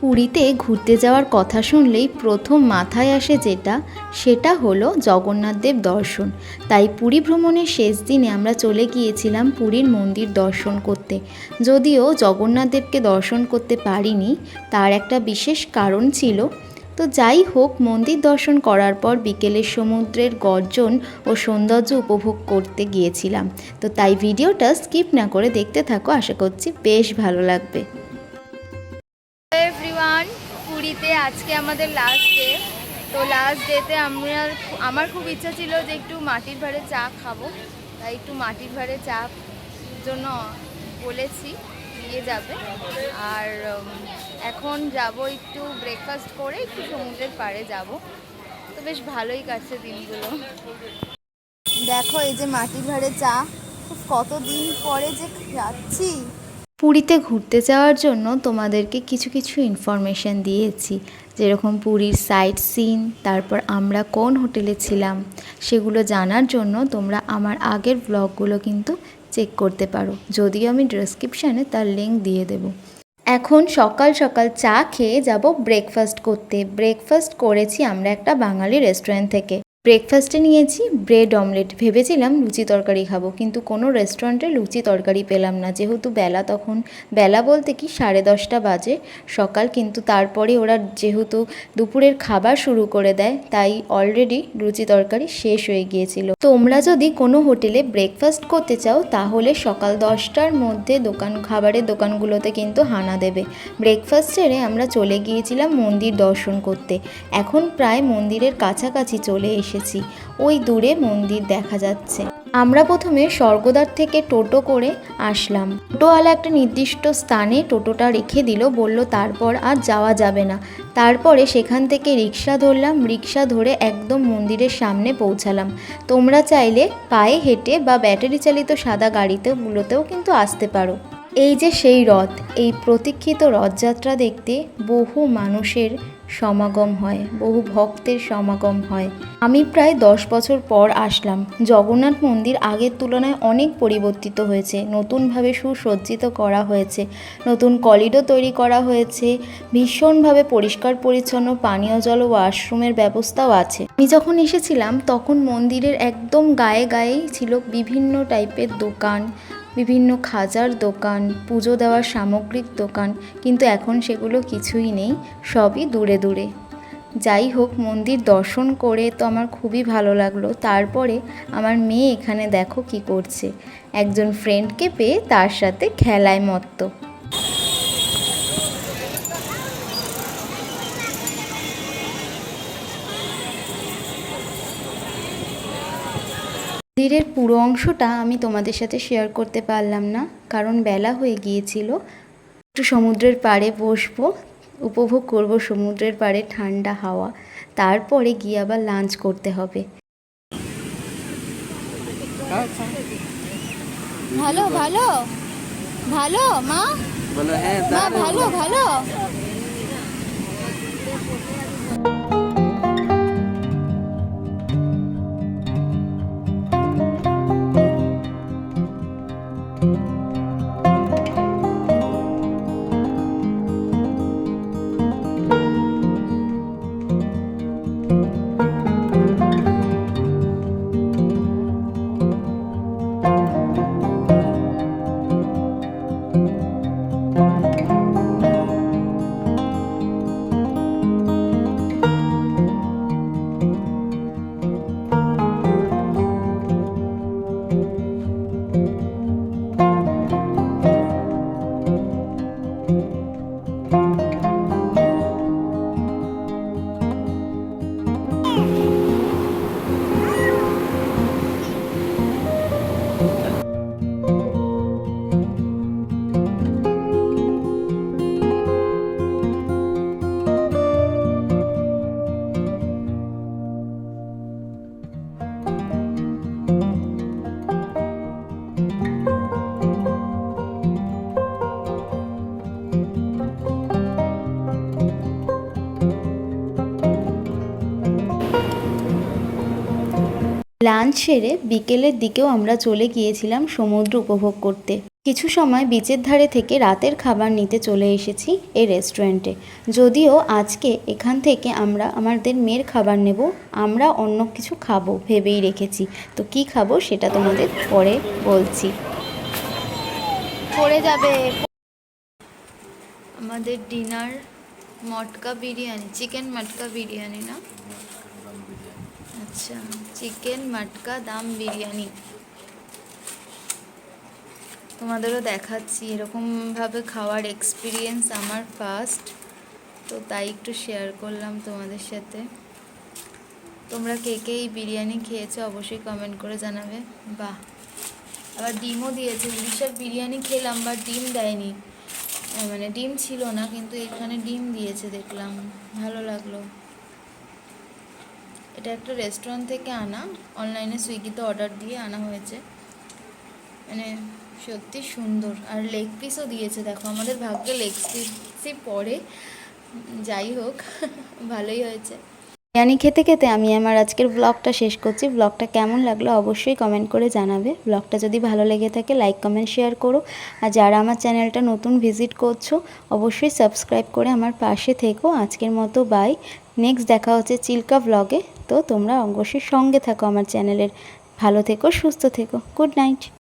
পুরীতে ঘুরতে যাওয়ার কথা শুনলেই প্রথম মাথায় আসে যেটা, সেটা হলো জগন্নাথদেব দর্শন। তাই পুরী ভ্রমণের শেষ দিনে আমরা চলে গিয়েছিলাম পুরীর মন্দির দর্শন করতে। যদিও জগন্নাথদেবকে দর্শন করতে পারিনি, তার একটা বিশেষ কারণ ছিল, তো যাই হোক মন্দির দর্শন করার পর বিকেলের সমুদ্রের গর্জন ও সৌন্দর্য উপভোগ করতে গিয়েছিলাম। তো তাই ভিডিওটা স্কিপ না করে দেখতে থাকো, আশা করছি বেশ ভালো লাগবে। পুরীতে আজকে আমাদের লাস্ট ডে তো লাস্ট ডেতে আমরা আমার খুব ইচ্ছা ছিল যে একটু মাটির ভাড়ে চা খাব। তাই একটু মাটির ভাড়ে চা জন্য বলেছি নিয়ে যাবে। আর এখন যাব একটু ব্রেকফাস্ট করে একটু সমুদ্রের পাড়ে যাব। তো বেশ ভালোই কাটছে দিনগুলো। দেখো এই যে মাটির ভাড়ে চা কত দিন পরে যে যাচ্ছি পুরীতে ঘুরতে যাওয়ার জন্য তোমাদেরকে কিছু কিছু ইনফরমেশান দিয়েছি। যেরকম পুরীর সাইট সিন তারপর আমরা কোন হোটেলে ছিলাম, সেগুলো জানার জন্য তোমরা আমার আগের ব্লগগুলো কিন্তু চেক করতে পারো। যদিও আমি ডেসক্রিপশানে তার লিঙ্ক দিয়ে দেবো। এখন সকাল সকাল চা খেয়ে যাব ব্রেকফাস্ট করতে। ব্রেকফাস্ট করেছি আমরা একটা বাঙালি রেস্টুরেন্ট থেকে। ব্রেকফাস্টে নিয়েছি ব্রেড অমলেট ভেবেছিলাম লুচি তরকারি খাব, কিন্তু কোনো রেস্টুরেন্টে লুচি তরকারি পেলাম না। যেহেতু বেলা তখন, বেলা বলতে কি সাড়ে দশটা বাজে, সকাল কিন্তু তারপরে ওরা যেহেতু দুপুরের খাবার শুরু করে দেয়, তাই অলরেডি লুচি তরকারি শেষ হয়ে গিয়েছিল। তোমরা যদি কোনো হোটেলে ব্রেকফাস্ট করতে চাও, তাহলে সকাল দশটার মধ্যে দোকান, খাবারের দোকানগুলোতে কিন্তু হানা দেবে। ব্রেকফাস্ট ছেড়ে আমরা চলে গিয়েছিলাম মন্দির দর্শন করতে। এখন প্রায় মন্দিরের কাছাকাছি চলে এসেছি। ওই দূরে মন্দির দেখা যাচ্ছে। আমরা প্রথমে স্বর্গদ্বার থেকে টোটো করে আসলাম। টোটোওয়ালা একটা নির্দিষ্ট স্থানে টোটোটা রেখে দিল, বলল, তারপর আর যাওয়া যাবে না। তারপরে সেখান থেকে রিক্সা ধরলাম, রিক্সা ধরে একদম মন্দিরের সামনে পৌঁছালাম। তোমরা চাইলে পায়ে হেঁটে বা ব্যাটারি চালিত সাদা গাড়িতেগুলোতেও কিন্তু আসতে পারো। এই যে সেই রথ, এই প্রতীক্ষিত রথযাত্রা দেখতে বহু মানুষের সমাগম হয়, বহু ভক্তের সমাগম হয়। আমি প্রায় দশ বছর পর আসলাম। জগন্নাথ মন্দির আগের তুলনায় অনেক পরিবর্তিত হয়েছে, নতুনভাবে সুসজ্জিত করা হয়েছে, নতুন কলিডো তৈরি করা হয়েছে, ভীষণভাবে পরিষ্কার পরিচ্ছন্ন পানীয় জল ওয়াশরুমের ব্যবস্থাও আছে। আমি যখন এসেছিলাম, তখন মন্দিরের একদম গায়ে গায়েই ছিল বিভিন্ন টাইপের দোকান বিভিন্ন খাজার দোকান, পুজো দেওয়ার সামগ্রিক দোকান, কিন্তু এখন সেগুলো কিছুই নেই, সবই দূরে দূরে। যাই হোক, মন্দির দর্শন করে তো আমার খুবই ভালো লাগল। তারপরে আমার মেয়ে এখানে দেখো কি করছে। একজন ফ্রেন্ডকে পেয়ে তার সাথে খেলায় মত্ত। মন্দিরের পুরো অংশটা আমি তোমাদের সাথে শেয়ার করতে পারলাম না কারণ বেলা হয়ে গিয়েছিল। একটু সমুদ্রের পাড়ে বসবো উপভোগ করব সমুদ্রের পাড়ে ঠান্ডা হাওয়া তারপরে গিয়ে আবার লাঞ্চ করতে হবে। ভালো ভালো ভালো মা? হ্যাঁ মা ভালো ভালো। লাঞ্চ সেরে বিকেলের দিকেও আমরা চলে গিয়েছিলাম সমুদ্র উপভোগ করতে। কিছু সময় বিচের ধারে থেকে রাতের খাবার নিতে চলে এসেছি এই রেস্টুরেন্টে। যদিও আজকে এখান থেকে আমরা আমাদের মেয়ের খাবার নেব, আমরা অন্য কিছু খাব ভেবেই রেখেছি। তো কি খাব সেটা তোমাদের পরে বলছি। পড়ে যাবে। আমাদের ডিনার মটকা বিরিয়ানি, চিকেন মটকা বিরিয়ানি না? আচ্ছা চিকেন, মাটকা, দাম বিরিয়ানি। তোমাদেরও দেখাচ্ছি, এরকমভাবে খাওয়ার এক্সপিরিয়েন্স আমার ফার্স্ট তো তাই একটু শেয়ার করলাম তোমাদের সাথে। তোমরা কে কে এই বিরিয়ানি খেয়েছো অবশ্যই কমেন্ট করে জানাবে। বাহ! আবার ডিমও দিয়েছে, উড়িষ্যার বিরিয়ানি খেলাম বা ডিম দেয়নি। মানে ডিম ছিল না, কিন্তু এখানে ডিম দিয়েছে, দেখলাম। ভালো লাগল। এটা একটা রেস্টুরেন্ট থেকে আনা। অনলাইনে সুইগিতে অর্ডার দিয়ে আনা হয়েছে। মানে সত্যি সুন্দর। আর লেগ পিসও দিয়েছে, দেখো। আমাদের ভাগ্যে লেগ পিসই পরে যাই হোক, ভালোই হয়েছে। বিরিয়ানি খেতে খেতে আমি আমার আজকের ব্লগটা শেষ করছি। ব্লগটা কেমন লাগল অবশ্যই কমেন্ট করে জানাবে। ব্লগটা যদি ভালো লেগে থাকে লাইক কমেন্ট শেয়ার করো। আর যারা আমার চ্যানেলটা নতুন ভিজিট করছ, অবশ্যই সাবস্ক্রাইব করে আমার পাশে থেকো। আজকের মতো বাই নেক্সট দেখা হচ্ছে চিল্কা ব্লগে তো তোমরা অবশ্যই সঙ্গে থাকো আমার চ্যানেলের। ভালো থেকো সুস্থ থেকো। Good night.